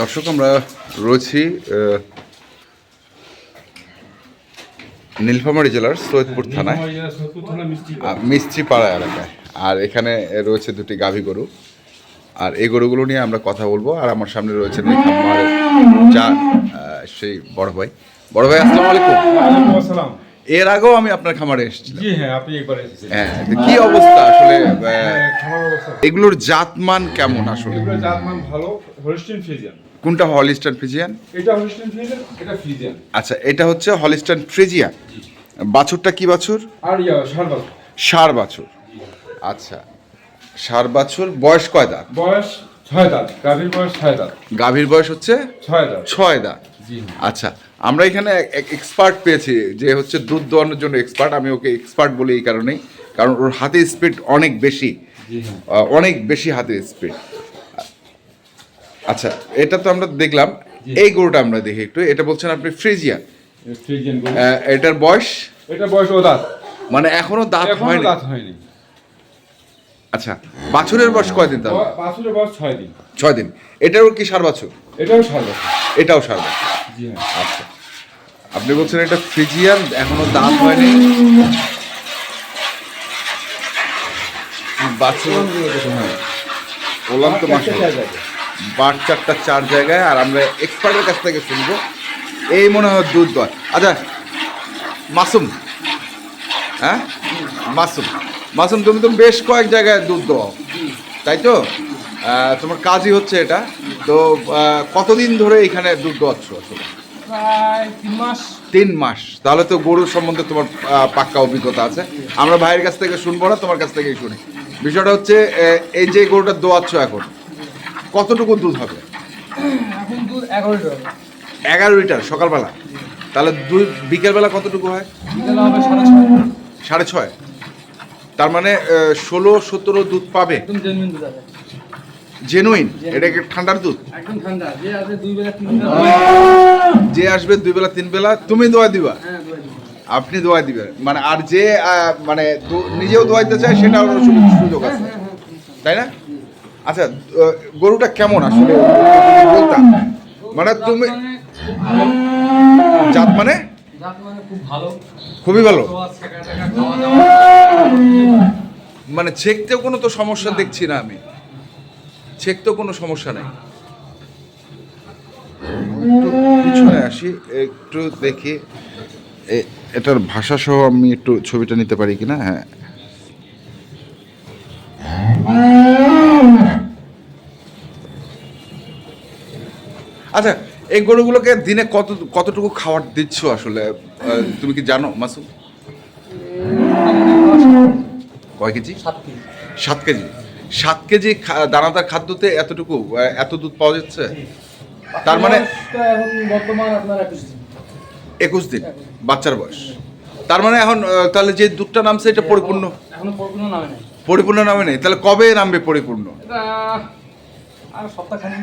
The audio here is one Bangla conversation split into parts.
দর্শক আমরা রয়েছি নীলফামারী জেলার সৈয়দপুর থানায়। মিস্ত্রিপাড়া এলাকায়। আর এখানে রয়েছে দুটি গাভী গরু। আর এই গরুগুলো নিয়ে আমরা কথা বলব। আর আমার সামনে রয়েছে সেই বড় ভাই। বড় ভাই আসসালামু আলাইকুম। এর আগেও আমি আপনার খামারে এসেছিলাম। জি হ্যাঁ আপনি হ্যাঁ কি অবস্থা আসলে হ্যাঁ, এগুলোর জাতমান কেমন আসলে? জাতমান ভালো হলিস্টিন ফ্রিজিয়ান কোনটা হলিস্টান ফ্রিজিয়ান? এটা ফ্রিজিয়ান এটা ফ্রিজিয়ান। আচ্ছা এটা হচ্ছে হলিস্টান ফ্রিজিয়ান। বাছুরটা কি বাছুর? আর ইয়া শারবাল সার বাছুর। আচ্ছা সার বাছুর বয়স কয় দাঁত? বয়স ছয় দাঁত গাভীর বয়স ছয় দাঁত। গাভীর বয়স হচ্ছে ছয় দাঁত। ছয় দাঁত। জি। আচ্ছা আমরা এখানে এক এক্সপার্ট পেয়েছি যে হচ্ছে দুধ দোয়ানোর জন্য এক্সপার্ট আমি ওকে এক্সপার্ট বলি এই কারণেই কারণ ওর হাতের স্পিড অনেক বেশি। হ্যাঁ। অনেক বেশি হাতের স্পিড আচ্ছা এটা তো আমরা দেখলাম। এই গরুটা আমরা দেখি একটু। এটা বলছেন আপনি ফ্রিজিয়ান? ফ্রিজিয়ান গরু। আহ, এটার বয়স? এটা বয়স ও দাঁত। মানে এখনও দাঁত এখনও হয়নি? দাঁত হয়নি। আচ্ছা বাছুরের বয়স কয়দিন তাহলে? বাছুরের বয়স ছয় দিন। ছয় দিন। এটারও কি সার বাছুর? এটাও শারবাল এটাও সার বাছুর। জি হ্যাঁ। আচ্ছা। আপনি বলছেন এটা ফ্রিজিয়ান এখনও দাঁত হয়নি? বাছুর? হ্যাঁ। ওলাম তো মাসা বার চারটা চার জায়গায় আর আমরা এক্সপার্টের কাছ থেকে শুনব। এই মনে হয় দুধ দয়। আচ্ছা মাসুম। হ্যাঁ? মাসুম। মাসুম তুমি তো বেশ কয়েক জায়গায় দুধ দাও তাই তো? তোমার কাজই হচ্ছে এটা। তো কতদিন ধরে এখানে দুধ দোয়াচ্ছ আসলে? তিন মাস। তাহলে তো গরুর সম্বন্ধে তোমার পাক্কা অভিজ্ঞতা আছে। আমরা ভাইয়ের কাছ থেকে শুনব না তোমার কাছ থেকেই শুনি। বিষয়টা হচ্ছে এই যে গরুটা দোয়াচ্ছ এখন কতটুকু দুধ হবে? এখন দুধ এগারো লিটার এগারো লিটার সকালবেলা। তাহলে দুই বিকেলবেলা কতটুকু হয়? সাড়ে ছয়। তার মানে ষোলো সতেরো দুধ পাবে? জেনুইন দুধ এটা কি ঠান্ডার দুধ? একদম ঠান্ডা। যে আছে দুই বেলা তিন বেলা। যে আসবে দুই বেলা তিন বেলা তুমি দোয়া দিবা। হ্যাঁ। আপনি দোয়া দিবেন। মানে আর যে মানে নিজেও দোয়াইতে চায় সুযোগ সুযোগ আছে। হ্যাঁ হ্যাঁ। তাই না? আচ্ছা গরুটা কেমন আসলে? বলতাম মানে তুমি জাত মানে? মানে খুবই ভালো। মানে চেকতেও কোনো তো সমস্যা দেখছি না আমি। চেক তো কোনো সমস্যা নেই। পিছনে আসি একটু দেখি। এটার ভাষা সহ আমি একটু ছবিটা নিতে পারি কিনা? হ্যাঁ। আচ্ছা এই গরুগুলোকে দিনে কত কতটুকু খাবার দিচ্ছ আসলে? তুমি কি জানো মাসুম? কয় কেজি? সাত কেজি। সাত কেজি। দানাদার খাদ্যতে এতটুকু এত দুধ পাওয়া যাচ্ছে? তার মানে একুশ দিন বাচ্চার বয়স। তার মানে এখন তাহলে যে দুধটা নামছে এটা পরিপূর্ণ? পরিপূর্ণ নামে নাই। তাহলে কবে নামবে পরিপূর্ণ? আর সপ্তাহখানি।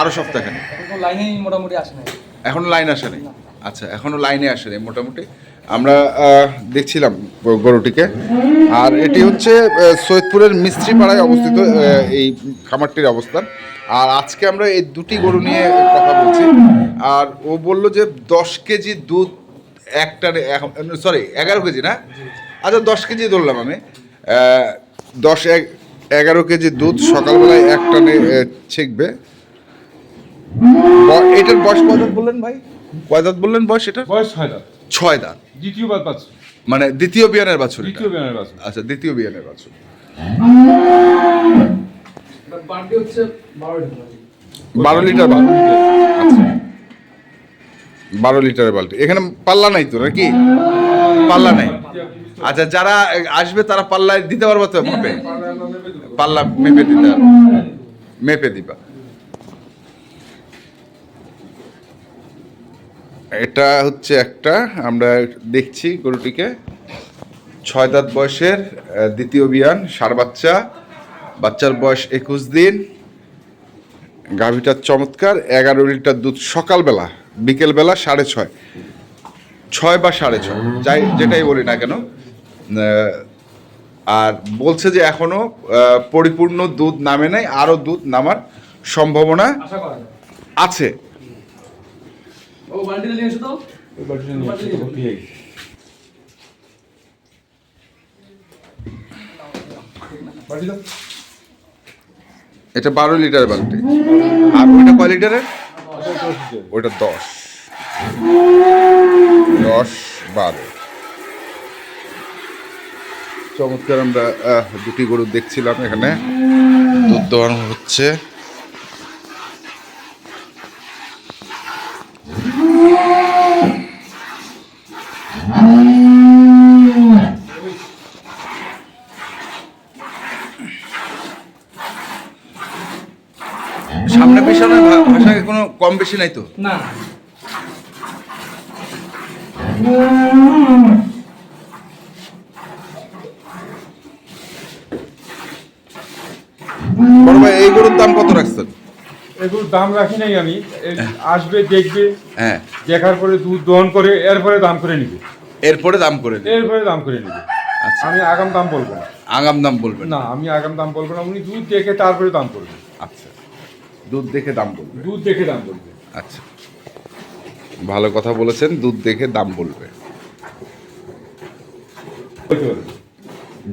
আরও সপ্তাহখানে? এখন লাইনেই মোটামুটি আসে নাই। এখনও লাইন আসে নাই? আচ্ছা এখনও লাইনে আসে নাই মোটামুটি। আমরা দেখছিলাম গরুটিকে। আর এটি হচ্ছে সৈয়দপুরের মিস্ত্রি পাড়ায় অবস্থিত এই খামারটির অবস্থান। আর আজকে আমরা এই দুটি গরু নিয়ে কথা বলছি। আর ও বলল যে দশ কেজি দুধ একটা সরি এগারো কেজি না? আচ্ছা দশ কেজি ধরলাম আমি। দশ এক এগারো কেজি দুধ সকালবেলায় এক টানে ছেঁকবে। এটার বয়স কয় দাঁত বললেন ভাই? কয় দাঁত বললেন বয়স এটা বয়স ছয় দাঁত। ছয় দাঁত। দ্বিতীয়বার বাছুর মানে দ্বিতীয় বিয়ানের বাছুর দ্বিতীয় বিয়ানের বাছুর। আচ্ছা দ্বিতীয় বিয়ানের বাছুর। বারো লিটার বারো লিটার বালতি। আচ্ছা। বারো লিটারের বালতি। এখানে পাল্লা নাই তো নাকি পাল্লা নাই। আচ্ছা যারা আসবে তারা পাল্লায় দিতে পারব তো মেপে? পাল্লা মেপে দিতে মেপে দিবা। এটা হচ্ছে একটা আমরা দেখছি গরুটিকে। ছয় দাঁত বয়সের দ্বিতীয় বিয়ান সার বাচ্চা। বাচ্চার বয়স একুশ দিন। গাভীটার চমৎকার এগারো লিটার দুধ সকালবেলা বিকেলবেলা সাড়ে ছয়। ছয় বা সাড়ে ছয় যাই যেটাই বলি না কেন। আর বলছে যে এখনও পরিপূর্ণ দুধ নামে নাই আরও দুধ নামার সম্ভাবনা আছে। এটা বারো লিটার বালতি। আর ওইটা কয় লিটারের? ওটা ওইটা দশ। দশ বারো। চমৎকার আমরা দুটি গরু দেখছিলাম এখানে। দুধ দোয়ানো হচ্ছে। সামনে পেছনে কোনো কম বেশি নাই তো? না। বড় ভাই এই গরুর দাম কত রাখছেন? এগুলোর দাম রাখি নাই আমি। আসবে দেখবে হ্যাঁ। দেখার পরে দুধ দহন করে এরপরে দাম করে নিবে। এরপরে দাম করে দিন। এরপরে দাম করে নিবে। আচ্ছা। আমি আগাম দাম বলব না। আগাম দাম বলবেন না আমি আগাম দাম বলব না। উনি দুধ দেখে তারপরে দাম করবে। আচ্ছা। দুধ দেখে দাম বলবে। দুধ দেখে দাম বলবে। আচ্ছা। ভালো কথা বলেছেন দুধ দেখে দাম বলবে।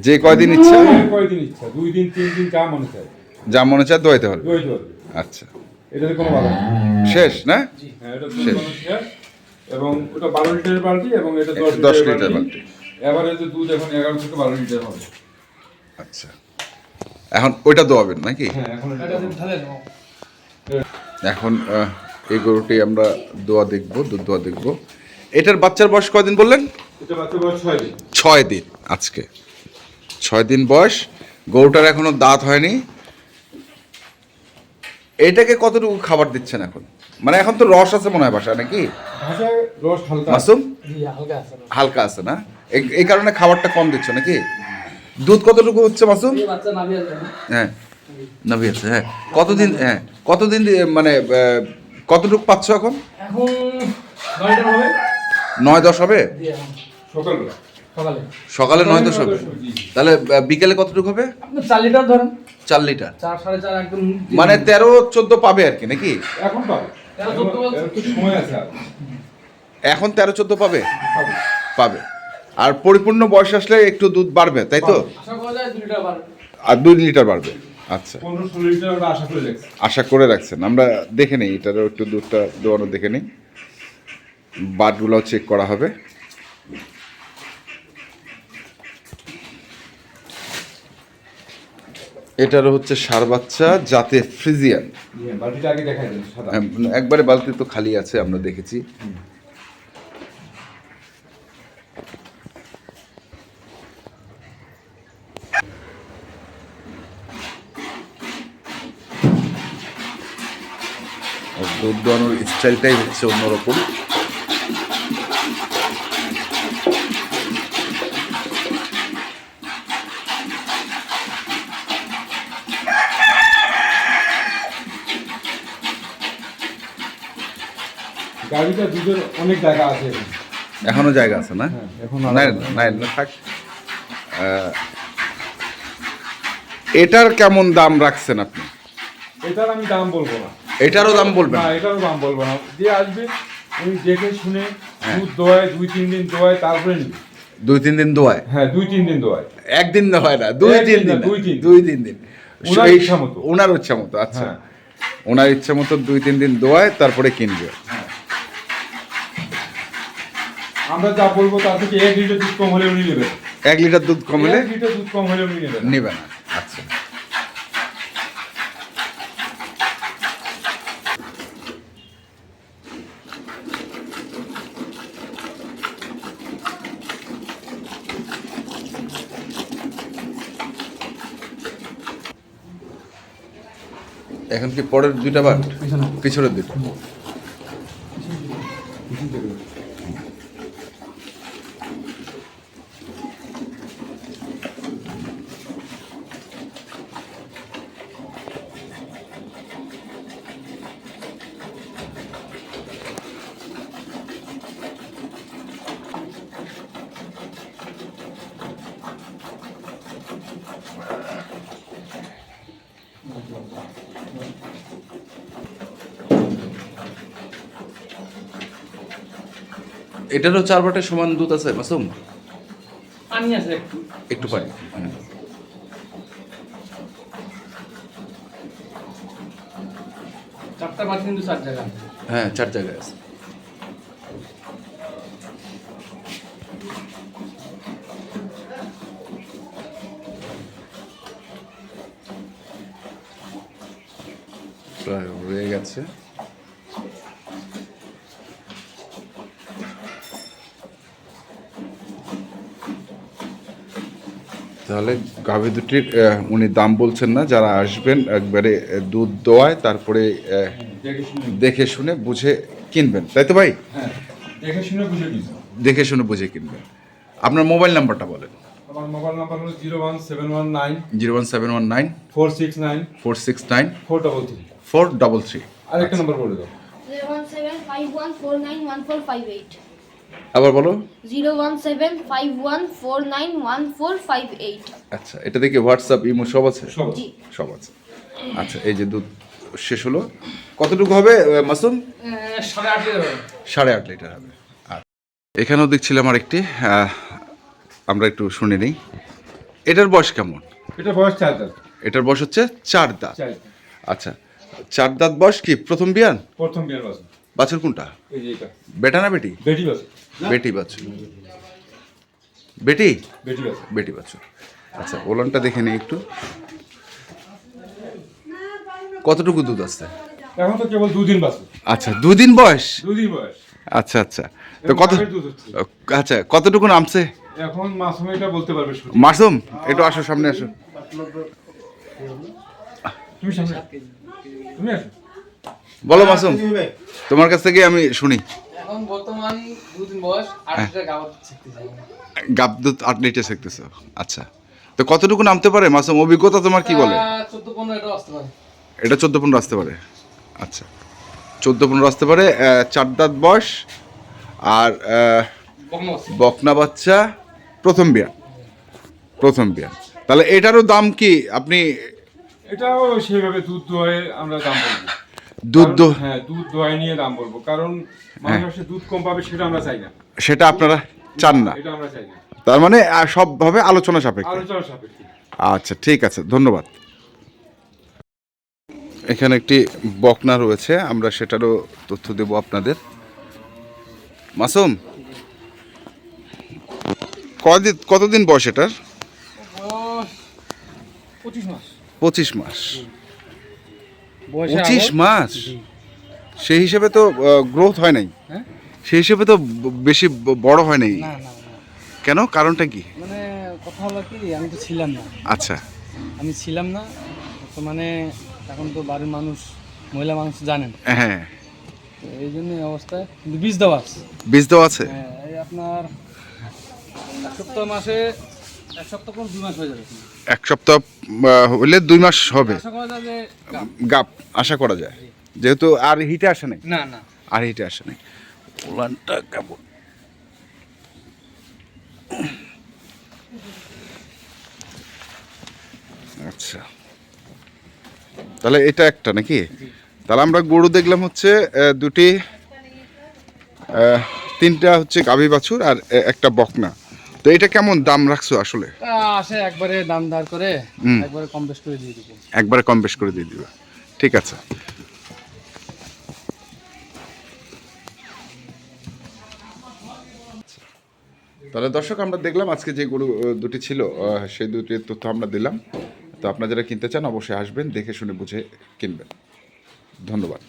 যে কয়দিন ইচ্ছা? কয়দিন ইচ্ছা? দুই দিন তিন দিন যা মনে চায়। যা মনে চায় দোয়াইতে পারবে আচ্ছা। এটাতে কোনো বাধা শেষ না? হ্যাঁ এটা শেষ। এবং ওটা বারো লিটারের বালতি এবং এটা দশ লিটার বালতি। এভারেজে দুধ এখন এগারো থেকে বারো লিটার হবে। আচ্ছা। এখন ওইটা দোয়াবেন নাকি? হ্যাঁ এখন এই গরুটি আমরা দোয়া দেখব দুধ দোয়া দেখব। এটার বাচ্চার বয়স কয়দিন বললেন? এটা বাচ্চা বয়স ছয় দিন। ছয় দিন আজকে। ছয় দিন বয়স। গরুটার এখনও দাঁত হয়নি। এটাকে কতটুকু খাবার দিচ্ছেন এখন? মানে এখন তো রস আছে মনে হয় বাসা নাকি? হালকা মাসুম? হালকা আছে না হালকা আছে না? এই- এই কারণে খাবারটা কম দিচ্ছ নাকি? দুধ কতটুকু হচ্ছে মাসুম? হ্যাঁ নাভি আছে হ্যাঁ। কতদিন হ্যাঁ কতদিন মানে কতটুকু পাচ্ছ এখন? এখন নয়টা হবে। নয় দশ হবে? সকালবেলা। সকালে। সকালে নয় দশ হবে? তাহলে বিকেলে কতটুকু হবে? চার লিটার ধরেন। চার লিটার। চার সাড়ে চার একদম মানে তেরো চোদ্দ পাবে আর কি নাকি? এখন পাবে। এখন তেরো চোদ্দ পাবে? পাবে। আর পরিপূর্ণ বয়স আসলে একটু দুধ বাড়বে তাই তো? আশা করা যায় দুই লিটার বাড়বে। আর দুই লিটার বাড়বে। আচ্ছা। আশা করে রাখছি আশা করে রাখছেন। আমরা দেখে নিই এটারও একটু দুধটা দোয়ানো দেখে নিই। বাটগুলোও চেক করা হবে। এটারও হচ্ছে সার বাচ্চা যাতে ফ্রিজিয়ান। সাদা। হ্যাঁ, একবারে বালতি তো খালি আছে আমরা দেখেছি। দুধ দোয়ানোর স্টাইলটাই হচ্ছে অন্যরকম। গাড়িটা অনেক জায়গা আছে। এখনও জায়গা আছে না? হ্যাঁ, এখন নাই। না থাক এটার কেমন দাম রাখছেন আপনি? এটার আমি দাম বলব না। এটারও দাম বলবেন? না এটারও দাম বলব না। যে আসবে উনি দেখে শুনে হ্যাঁ। দুধ দোয়ায় দুই তিন দিন দোয়ায় তারপরে নিবে। দুই তিন দিন দোয়ায়? হ্যাঁ দুই তিন দিন দোয়ায়। একদিন না হয় না দুই তিন দিন দুই তিন দিন। দুই তিন দিন। ওনার ইচ্ছা মতো। ওনার ইচ্ছা মতো আচ্ছা। হ্যাঁ। ওনার ইচ্ছা মতো দুই তিন দিন দোয়ায় তারপরে কিনবে। আমরা যা বলব তার থেকে এক লিটার দুধ কম হলে উনি নেবেন। এক লিটার দুধ কমলে এক লিটার দুধ কম হলে উনি নেবেন। নেবে না। আচ্ছা। এখন কি পরের দুইটা বার পিছনে। পিছনের দুইটা। এটারও চার বাটের সমান দুধ আছে মাসুম? পানি আছে একটু। একটু পানি। চারটা বাটি কিন্তু চার জায়গা হ্যাঁ চার জায়গায় আছে। প্রায় হয়ে গেছে। তাহলে গাভী দুটির উনি দাম বলছেন না যারা আসবেন একবারে দুধ দোয়ায় তারপরে দেখে শুনে বুঝে কিনবেন। তাই তো ভাই? হ্যাঁ দেখে শুনে বুঝে দেখে শুনে বুঝে কিনবেন। আপনার মোবাইল নাম্বারটা বলেন। আমার মোবাইল নাম্বার হলো zero one seven one nine zero one seven one nine four six nine four six nine four double three. Four double three. আরেকটা নম্বর বলে দাও। আবার বলো। zero one seven five one four nine one four five eight আচ্ছা এটা দেখে হোয়াটসঅ্যাপ ইমো সব আছে? সব জি। সব আছে। আচ্ছা এই যে দুধ শেষ হলো। কতটুকু হবে মাসুম? সাড়ে আট লিটার হবে। সাড়ে আট লিটার হবে। আচ্ছা এখানেও দেখছিলাম আরেকটি একটি আমরা একটু শুনে নিই। এটার বয়স কেমন? এটা বয়স চার দাঁত। এটার বয়স হচ্ছে চার দাঁত। আচ্ছা চার দাঁত বয়স কি প্রথম বিয়ান প্রথম বিয়ের বাসন বাছুর কোনটা? এই যে এটা। বেটা না বেটি? বেটি বাসন বেটি বাছুর। বেটি? বেটি বাছুর। আচ্ছা ওলনটা দেখে নিই একটু। কতটুকু দুধ আছে? এখন তো কেবল দুদিন বাসন আচ্ছা দুদিন বয়স? দুদিন বয়স। আচ্ছা আচ্ছা। তো কত। আচ্ছা কতটুকু নামছে? এখন মাসুম এটা বলতে পারবে মাসুম একটু আসো সামনে আসো। তুমি সামনে তুমি আসো। বলো মাসুম তোমার কাছ থেকে আমি শুনি। এখন বর্তমান বয়স আট লিটার গাওয়া শিখতেছি গাব দুধ আট লিটার শিখতেছো? আচ্ছা। তো কতটুকু নামতে পারে? মাসুম অভিজ্ঞতা তোমার কি বলে? চোদ্দ পনেরো এটা আসতে পারে। এটা চোদ্দ পনেরো আসতে পারে। আচ্ছা। চোদ্দ পনেরো আসতে পারে। চার দাঁত বয়স। আর বকনা বাচ্চা। প্রথম বিয়ান প্রথম বিয়ান তাহলে এটারও দাম কি? আপনি এটাও সেভাবে দুধ দোয়ায় আমরা দাম বলব দুধ হ্যাঁ দুধ দোয়াই নিয়ে দাম বলব। কারণ মানুষের দুধ কম পাবে সেটা আমরা চাই না। সেটা আপনারা চান না। এটা আমরা চাই না। তার মানে সবভাবে আলোচনা সাপেক্ষে। আলোচনা সাপেক্ষে। আচ্ছা ঠিক আছে ধন্যবাদ। এখানে একটি বকনা রয়েছে আমরা সেটারও তথ্য দেব আপনাদের। মাসুম কদিন কতদিন বয়স এটার? পঁচিশ মাস। পঁচিশ মাস। পঁচিশ মাস। সেই হিসেবে তো গ্রোথ হয় নাই। হ্যাঁ? সেই হিসেবে তো বেশি বড় হয় নাই। কেন? কারণটা কি? মানে কথা হলো কি আমি তো ছিলাম না। আচ্ছা। আমি ছিলাম না। তো মানে এখন তো বাড়ির মানুষ মহিলা মানুষ জানেন। হ্যাঁ। এই জন্য অবস্থায়। বীজ দেওয়া আছে। বীজ দেওয়া আছে? হ্যাঁ, এই আপনার সপ্তাহ মাসে এক সপ্তাহ হলে দুই মাস হবে। গাপ আশা করা যায়। যেহেতু আর হিটে আসে নাই। না না। আর হিটে আসে নাই। উলানটা কেমন? আচ্ছা। তাহলে এটা একটা নাকি? তাহলে আমরা গরু দেখলাম হচ্ছে দুটি তিনটা হচ্ছে গাভী বাছুর আর একটা বকনা। তো এটা কেমন দাম রাখছো আসলে? আসে একবারে দাম ধার করে একবারে কম বেশ করে দিয়ে দিবো। একবারে কম বেশ করে দিয়ে দিবে। ঠিক আছে। তাহলে দর্শক আমরা দেখলাম আজকে যে গরু দুটি ছিল সেই দুটির তথ্য আমরা দিলাম। তো আপনারা যারা কিনতে চান অবশ্যই আসবেন দেখে শুনে বুঝে কিনবেন। ধন্যবাদ।